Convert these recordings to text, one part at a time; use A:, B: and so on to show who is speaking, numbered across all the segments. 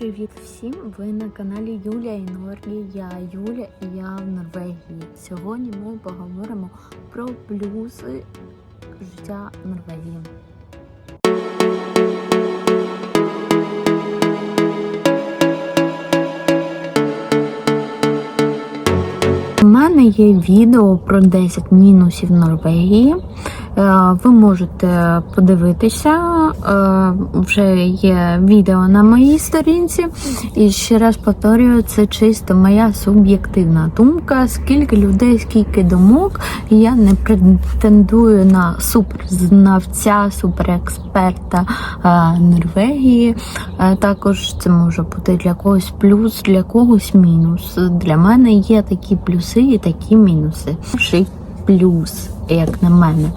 A: Привіт всім! Ви на каналі Юлія і Норві. Я Юля і я в Норвегії. Сьогодні ми поговоримо про плюси життя в Норвегії. У мене є відео про 10 мінусів Норвегії. Е, Ви можете подивитися. Е, Вже є відео на моїй сторінці. І ще раз повторюю, це чисто моя суб'єктивна думка. Скільки людей, скільки думок. Я не претендую на суперзнавця, суперексперта е, Норвегії. Також це може бути для когось плюс, для когось мінус. Для мене є такі плюси і такі мінуси. Плюс, як на мене,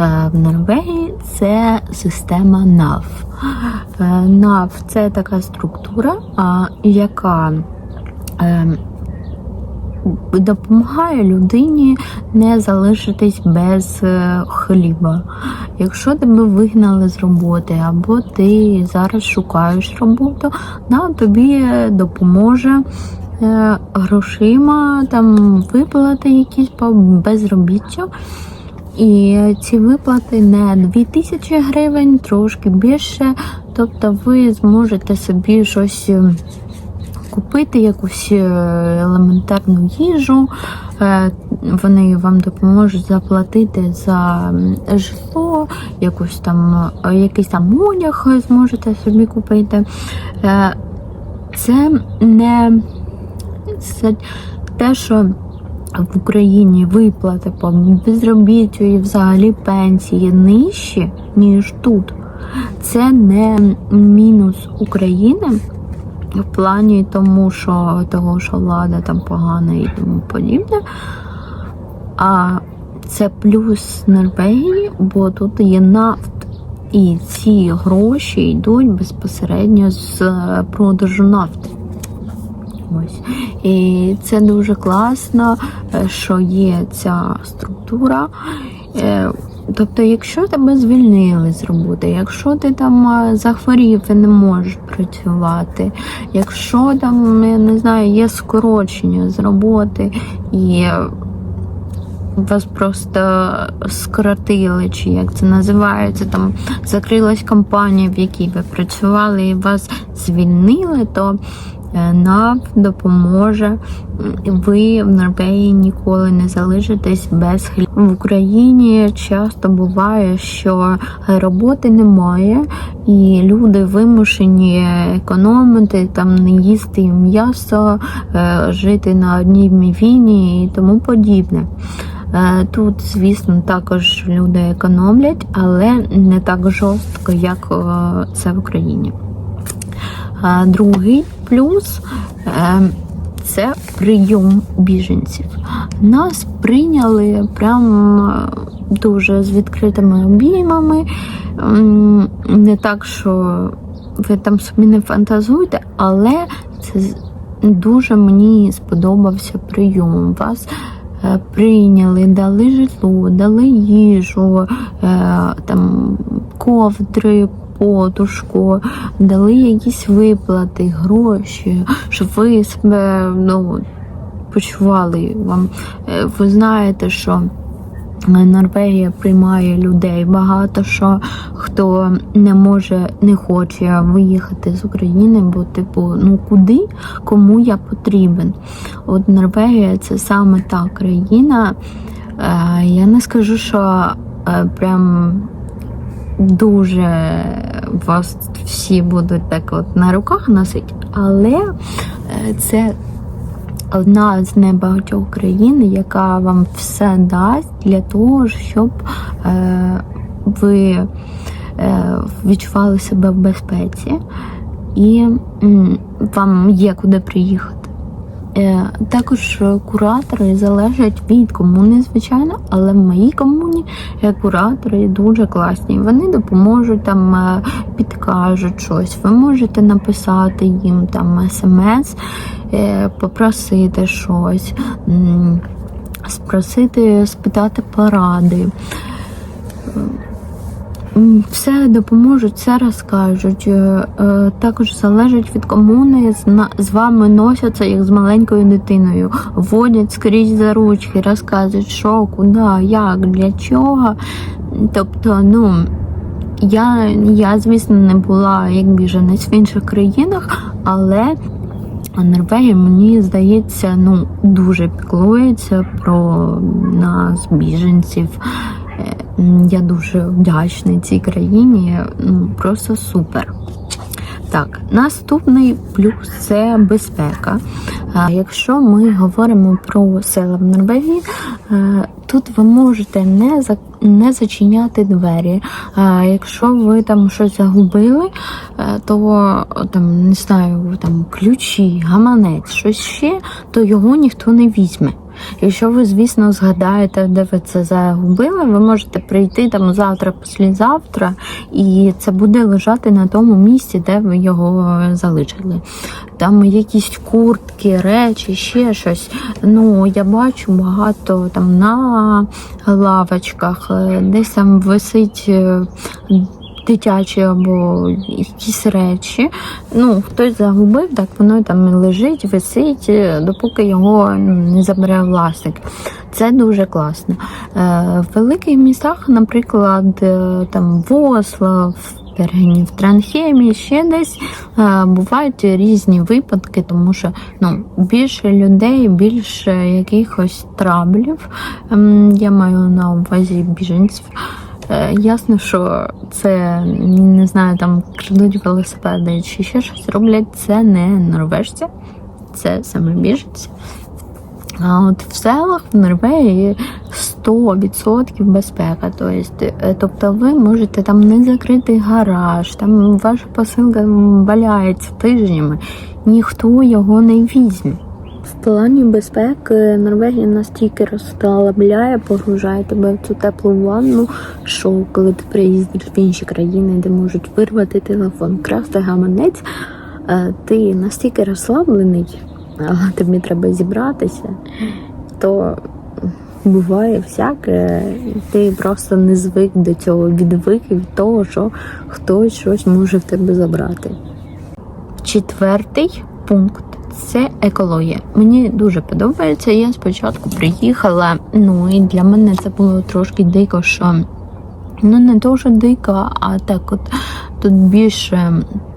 A: е, в Норвегії це система NAV. Е, NAV – це така структура, яка е, допомагає людині не залишитись без е, хліба. Якщо тебе вигнали з роботи, або ти зараз шукаєш роботу, нам тобі допоможе е, грошима, там виплати якісь по безробіттю. І ці виплати не 2000 гривень, трошки більше. Тобто ви зможете собі щось е, купити, якусь е, елементарну їжу. Е, Вони вам допоможуть заплатити за житло, якусь там, е, якийсь там одяг зможете собі купити. Е, Це не те, що в Україні виплати по безробіттю і взагалі пенсії нижчі, ніж тут. Це не мінус України в плані тому, що того, що влада там погана і тому подібне. А це плюс Норвегії, бо тут є нафт. І ці гроші йдуть безпосередньо з продажу нафти. Ось. І це дуже класно, е, що є ця структура. Е, Тобто, якщо тебе звільнили з роботи, якщо ти там е, захворів і не можеш працювати, якщо там, я не знаю, є скорочення з роботи і вас просто скоротили, чи як це називається, там закрилась компанія, в якій ви працювали, і вас звільнили, то е, допоможе. Ви в Норвегії ніколи не залишитесь без хліба. В Україні часто буває, що роботи немає, і люди вимушені економити, там не їсти м'ясо, е, жити на одній мівіні і тому подібне. Е, Тут, звісно, також люди економлять, але не так жорстко, як це в Україні. А Другий плюс е, це прийом біженців. Нас прийняли прям е, дуже з відкритими обіймами. Не так, що ви там собі не фантазуєте, але це дуже мені сподобався прийом. Вас е, прийняли, дали житло, дали їжу, е, там ковдри, подушку, дали якісь виплати, гроші, щоб ви себе ну, почували. Вам е, ви знаєте, що. Норвегія приймає людей багато що хто не може, не хоче виїхати з України, бо типу, ну куди, кому я потрібен. От Норвегія це саме та країна. Е, я не скажу, що е, прям дуже вас всі будуть так от на руках носити, але е, це одна з небагатьох країн, яка вам все дасть для того, щоб е, ви е, відчували себе в безпеці і вам є куди приїхати. Е, Також куратори залежать від комуни, звичайно, але в моїй комуні е, куратори дуже класні. Вони допоможуть там, е, підкажуть щось. Ви можете написати їм там смс, е, попросити щось, спросити, спитати поради. Все допоможуть, все розкажуть. Е, е, Також залежить від комуни, з вами носяться як з маленькою дитиною, водять скрізь за ручки, розказують, що, куди, як, для чого. Тобто, ну. Я, я, звісно, не була як біженець в інших країнах, але Норвегія, мені здається, ну дуже піклується про нас, біженців. Я дуже вдячна цій країні. Ну просто супер. Так, наступний плюс це безпека. Якщо ми говоримо про села в Норвегії, е, тут ви можете не за не зачиняти двері. А Якщо ви там щось загубили, е, то там не знаю, там ключі, гаманець, щось ще, то його ніхто не візьме. Якщо ви, звісно, згадаєте, де ви це загубили, ви можете прийти там завтра, післязавтра, і це буде лежати на тому місці, де ви його залишили. Там якісь куртки, речі, ще щось. Ну, я бачу багато там на лавочках, е, десь там висить. Дитячі або якісь речі. Ну, хтось загубив, так воно там лежить, висить, е, допоки його ну, не забере власник. Це дуже класно. Е, В великих містах, наприклад, е, там в Осло, в Транхемі, ще десь бувають різні випадки, тому що ну, більше людей, більше якихось траблів. Ем, Я маю на увазі біженців. Е, Ясно, що це не знаю, там крадуть велосипеди чи ще щось роблять. Це не норвежці, це саме біженці. А от в селах в Норвегії 100% безпека. Тобто, е, тобто ви можете там не закрити гараж, там ваша посилка валяється тижнями, ніхто його не візьме. Плані безпеки Норвегія настільки розслабляє, погружає тебе в цю теплу ванну, що коли ти приїздиш в інші країни, де можуть вирвати телефон, красти гаманець, е, ти настільки розслаблений, а тобі треба зібратися, то буває всяке, ти просто не звик до цього, відвик від того, що хтось щось може в тебе забрати. Четвертий пункт це екологія. Мені дуже подобається. Я спочатку приїхала, ну і для мене це було трошки дико, що ну не дуже дико, а так от тут більше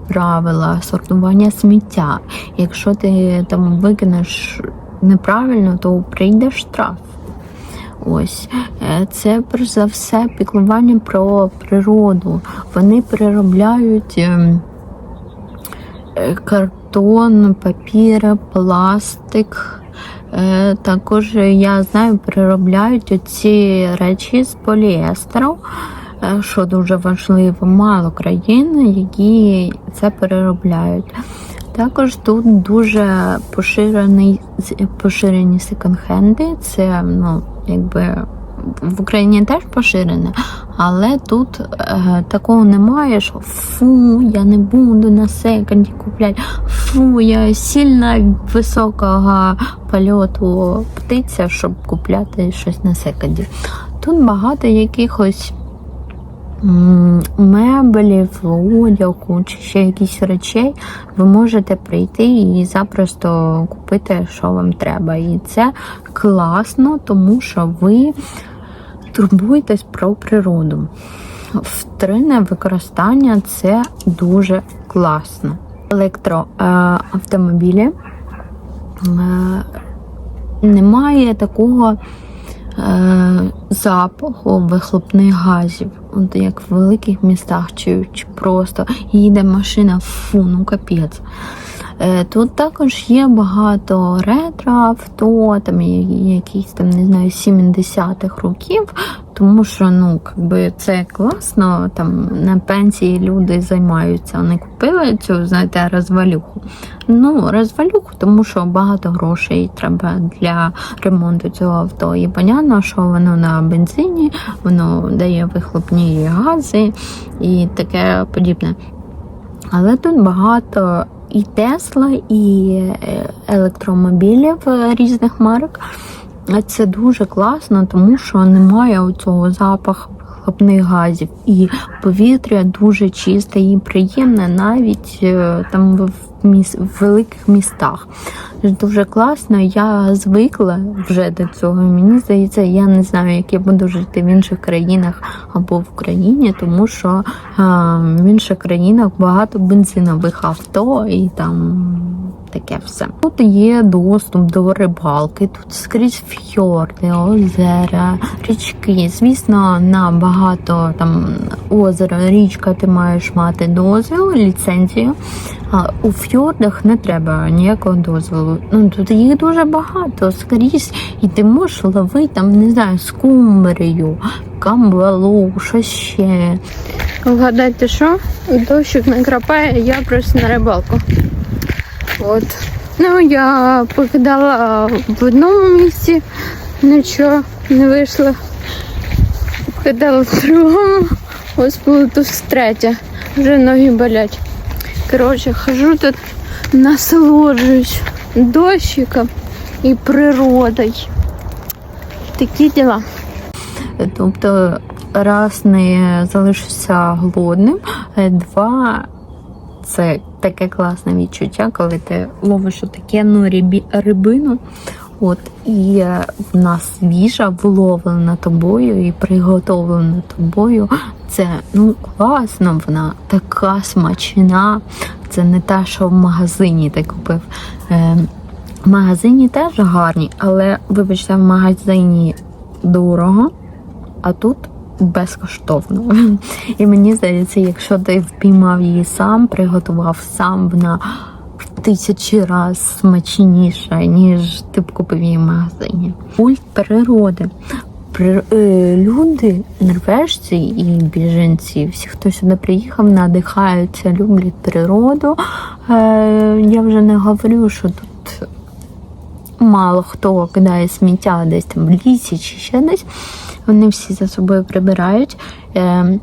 A: правила сортування сміття. Якщо ти там викинеш неправильно, то прийде штраф. Ось Е, це перш за все піклування про природу. Вони переробляють. ем, е, картон, папір, пластик. Е, Також я знаю, переробляють ці речі з поліестеру, е, що дуже важливо, мало країн, які це переробляють. Також тут дуже поширений поширені секонд-хенди. Це ну, якби в Україні теж поширене, але тут е, такого немає, що фу, я не буду на секонді купляти. Фу, я сильно високого польоту птиця, щоб купляти щось на секонді. Тут багато якихось м, меблів, одягу чи ще якісь речей. Ви можете прийти і запросто купити, що вам треба. І це класно, тому що ви турбуєтесь про природу. Втрине використання це дуже класно. Електроавтомобілі е, немає такого е, запаху вихлопних газів, от як в великих містах, чи, чи просто їде машина, фу, ну капець. Е, Тут також є багато ретро-авто, там якісь там, не знаю, 70-х років, тому що ну, якби це класно, там на пенсії люди займаються. Вони купили цю, знаєте, розвалюху. Ну, розвалюху, тому що багато грошей треба для ремонту цього авто. І понятно, що воно на бензині, воно дає вихлопні гази і таке подібне. Але тут багато і Тесла, і е, електромобілів е, різних марок. Це дуже класно, тому що немає цього запаху вихлопних газів, і повітря дуже чисте і приємне навіть е, там в, міс- великих містах. Дуже класно. Я звикла вже до цього. Мені здається, я не знаю, як я буду жити в інших країнах або в Україні, тому що а, в інших країнах багато бензинових авто і там таке все. Тут є доступ до рибалки, тут скрізь фьорди, озера, річки. Звісно, на багато там озера, річка ти маєш мати дозвіл, ліцензію. А у фьордах не треба ніякого дозволу. Ну тут їх дуже багато скрізь, і ти можеш ловити там, не знаю, скумбрію, камбалу, що ще.
B: Вгадайте, що? Дощик накрапає, я просто на рибалку. От. Ну, я покидала в одному місці, нічого не вийшло. Покидала в другому, ось було тут третє. Вже ноги болять. Коротше, хожу тут, насолоджуюсь дощиком і природою. Такі діла.
A: Тобто, раз не залишишся голодним, два це таке класне відчуття, коли ти ловиш таку рибі, рибину. От і е, вона свіжа, вловлена тобою і приготовлена тобою. Це ну класно, вона така смачна. Це не та, що в магазині ти купив. Е, в магазині теж гарні, але вибачте, в магазині дорого, а тут безкоштовно. І мені здається, якщо ти впіймав її сам, приготував сам, вона в тисячі разів смачніша, ніж ти б купив її в магазині. Культ природи. При, е, люди, норвежці і біженці, всі, хто сюди приїхав, надихаються, люблять природу. Е, я вже не говорю, що тут мало хто кидає сміття десь там в лісі чи ще десь. Вони всі за собою прибирають. Е,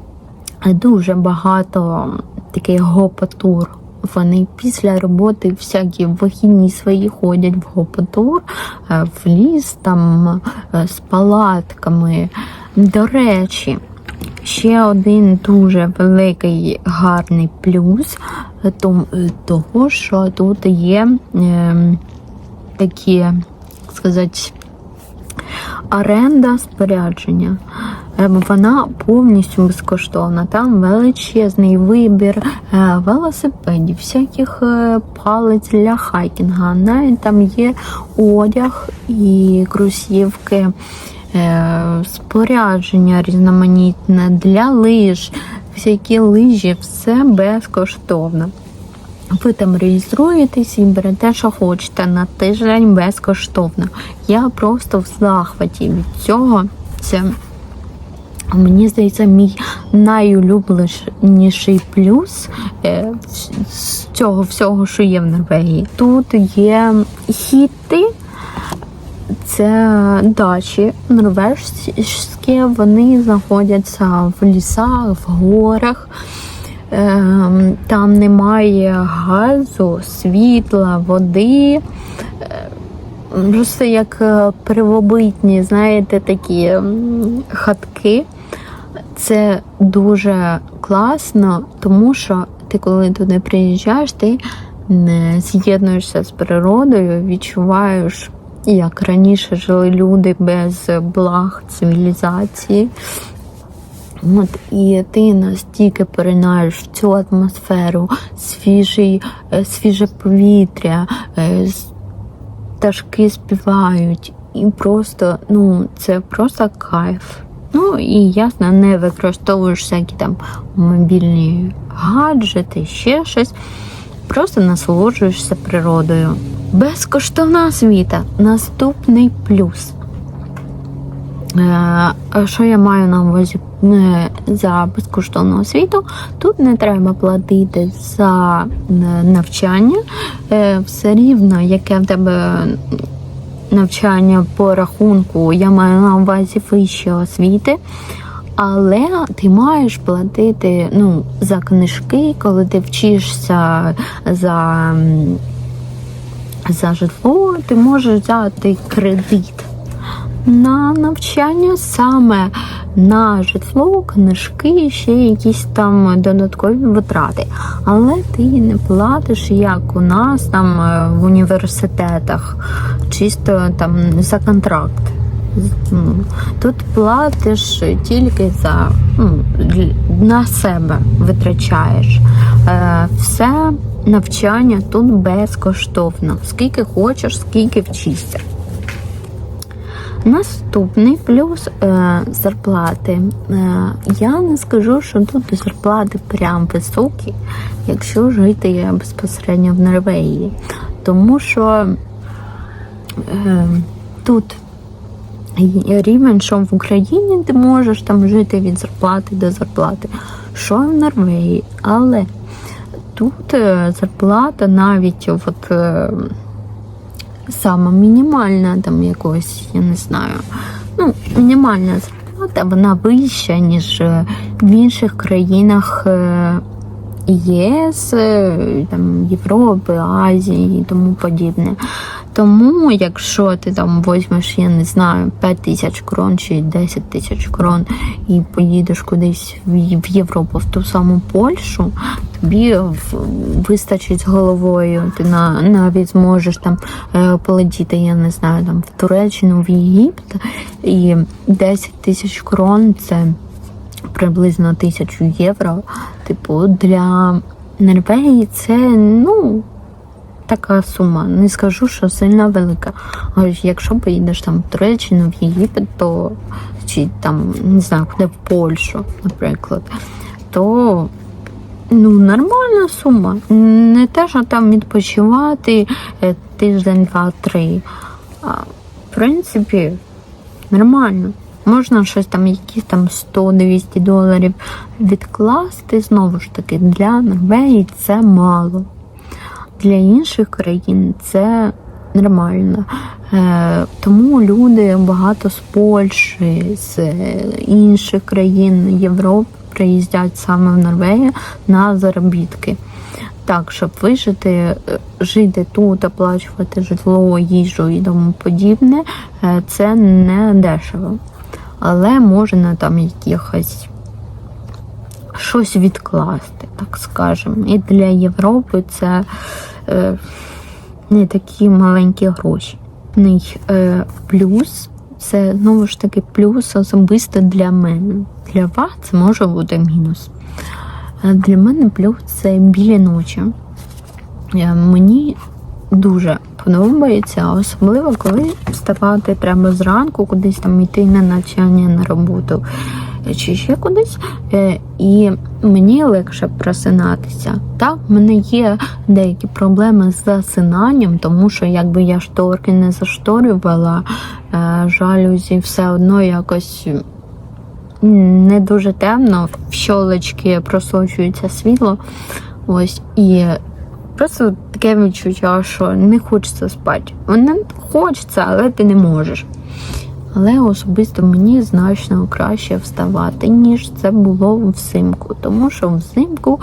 A: дуже багато таких гопотур. Вони після роботи всякі вихідні свої ходять в гопотур, е, в ліс там е, з палатками. До речі, ще один дуже великий гарний плюс е, того, що тут є е, такі, сказати, оренда спорядження. Е, Вона повністю безкоштовна. Там величезний вибір е, велосипедів, всяких е, палець для хайкінга. Навіть там є одяг і кросівки, е, спорядження різноманітне для лиж, всякі лижі, все безкоштовно. Ви там реєструєтесь і берете, що хочете на тиждень безкоштовно. Я просто в захваті від цього. Це мені здається, мій найулюбленіший плюс е, з цього всього, що є в Норвегії. Тут є хіти, це дачі норвежські, вони знаходяться в лісах, в горах. Ем, Там немає газу, світла, води. Ем, Просто як е, первобитні, знаєте, такі хатки. Це дуже класно, тому що ти, коли туди приїжджаєш, ти не з'єднуєшся з природою, відчуваєш, як раніше жили люди без благ цивілізації. От, і ти настільки поринаєш в цю атмосферу, свіжий, е, свіже повітря, е, пташки співають, і просто, ну, це просто кайф. Ну і ясно, не використовуєш всякі там мобільні гаджети, ще щось. Просто насолоджуєшся природою. Безкоштовна освіта. Наступний плюс. Е, Що я маю на увазі за безкоштовну освіту? Тут не треба платити за е, навчання. Е, Все рівно, яке в тебе навчання по рахунку, я маю на увазі вищої освіти. Але ти маєш платити ну, за книжки, коли ти вчишся за, за житло, ти можеш взяти кредит на навчання саме на житло, книжки, ще якісь там додаткові витрати. Але ти не платиш, як у нас там е, в університетах, чисто там за контракт. Тут платиш тільки за ну, на себе витрачаєш. Е, все навчання тут безкоштовно. Скільки хочеш, скільки вчишся. Наступний плюс е, зарплати. Е, я не скажу, що тут зарплати прям високі, якщо жити безпосередньо в Норвегії. Тому що е, тут рівень, що в Україні ти можеш там жити від зарплати до зарплати, що в Норвегії. Але тут е, зарплата навіть от, е, сама мінімальна, там якогось, я не знаю, ну, мінімальна зарплата, вона вища, ніж е, в інших країнах. е, ЄС, е, там, Європи, Азії і тому подібне. Тому, якщо ти там візьмеш, я не знаю, 5 тисяч крон чи 10 тисяч крон і поїдеш кудись в Європу, в ту саму Польщу, тобі вистачить з головою. Ти на, навіть зможеш там е, полетіти, я не знаю, там в Туреччину, в Єгипет, і 10 тисяч крон це приблизно тисячу євро. Типу, для Норвегії це ну така сума. Не скажу, що сильно велика. Якщо поїдеш там в Туреччину, в Єгипет, то чи там не знаю, куди в Польщу, наприклад, то ну нормальна сума. Не те, що там відпочивати е, тиждень, два, три. А в принципі, нормально. Можна щось там, якісь там 100-200 доларів відкласти. Знову ж таки, для Норвегії це мало. Для інших країн це нормально. Е, тому люди багато з Польщі, з інших країн Європи приїздять саме в Норвегію на заробітки. Так, щоб вижити, е, жити тут, оплачувати житло, їжу і тому подібне, е, це не дешево. Але можна там якихось щось відкласти, так скажемо. І для Європи це не такі маленькі гроші. Е, плюс це знову ж таки плюс особисто для мене. Для вас це може бути мінус. Для мене плюс це білі ночі. Е, Мені дуже подобається, особливо коли вставати треба зранку, кудись там йти на навчання на роботу е, чи ще кудись. Е, І мені легше просинатися. Так, в мене є деякі проблеми з засинанням, тому що якби я шторки не зашторювала, е, жалюзі все одно якось не дуже темно, в щолочки просочується світло. Ось і просто таке відчуття, що не хочеться спати. Воно хочеться, але ти не можеш. Але особисто мені значно краще вставати, ніж це було взимку. Тому що взимку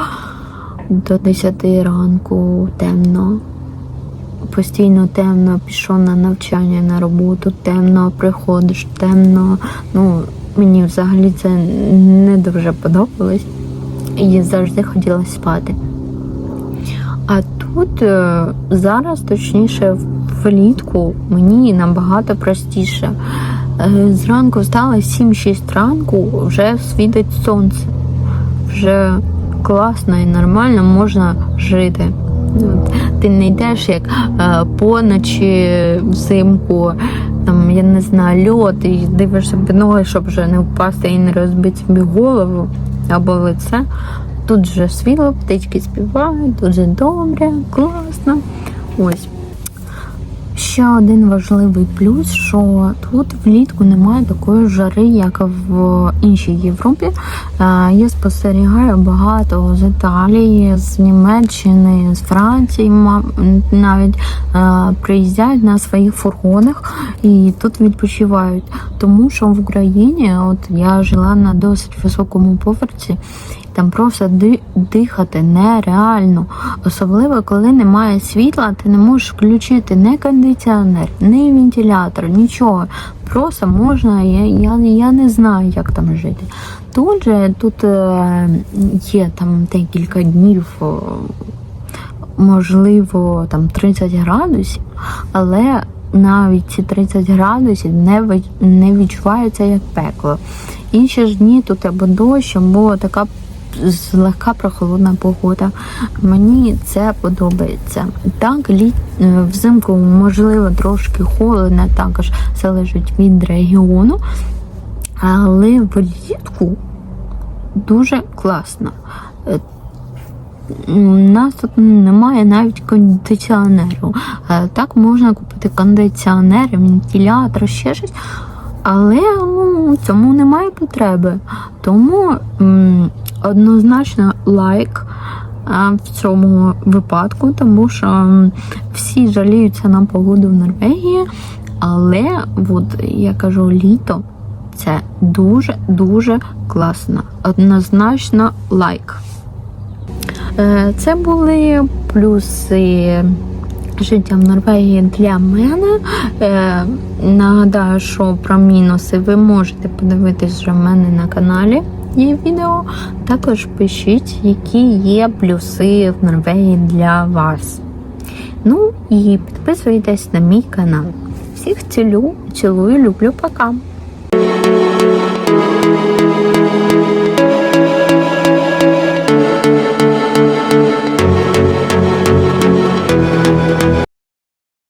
A: до 10 ранку темно. Постійно темно, пішов на навчання на роботу, темно, приходиш, темно. Ну, мені взагалі це не дуже подобалось. І завжди хотілося спати. А тут е, зараз, точніше, влітку мені набагато простіше. Е, Зранку встала 7-6 ранку, вже світить сонце. Вже класно і нормально можна жити. Ти не йдеш як е, поночі взимку, там, я не знаю, льот, і дивишся під ноги, щоб вже не впасти і не розбити собі голову або лице. Тут же світло, птички співають, дуже добре, класно. Ось. Ще один важливий плюс, що тут влітку немає такої жари, як в іншій Європі. Е, Я спостерігаю багато з Італії, з Німеччини, з Франції, навіть е, приїздять на своїх фургонах і тут відпочивають. Тому що в Україні, от я жила на досить високому поверсі, там просто дихати нереально. Особливо, коли немає світла, ти не можеш включити ні кондиціонер, ні вентилятор, нічого. Просто можна, я, я, я не знаю, як там жити. Тут же тут е, є там декілька днів. о, можливо, там 30 градусів, але навіть ці 30 градусів не, не відчувається як пекло. Інші ж дні тут або дощ, або така злегка прохолодна погода. Мені це подобається. Так, літ, е, взимку можливо трошки холодно, також залежить від регіону, але влітку дуже класно. Е, у нас тут немає навіть кондиціонеру. Е, Так можна купити кондиціонер, вентилятор, ще щось. Але ну, цьому немає потреби. Тому однозначно лайк в цьому випадку, тому що всі жаліються на погоду в Норвегії. Але от, я кажу, літо це дуже-дуже класно. Однозначно лайк. Е, Це були плюси життя в Норвегії для мене. Е, Нагадаю, що про мінуси ви можете подивитись вже в мене на каналі. Є відео. Також пишіть, які є плюси в Норвегії для вас. Ну і підписуйтесь на мій канал. Всіх цілю, цілую, люблю, пока!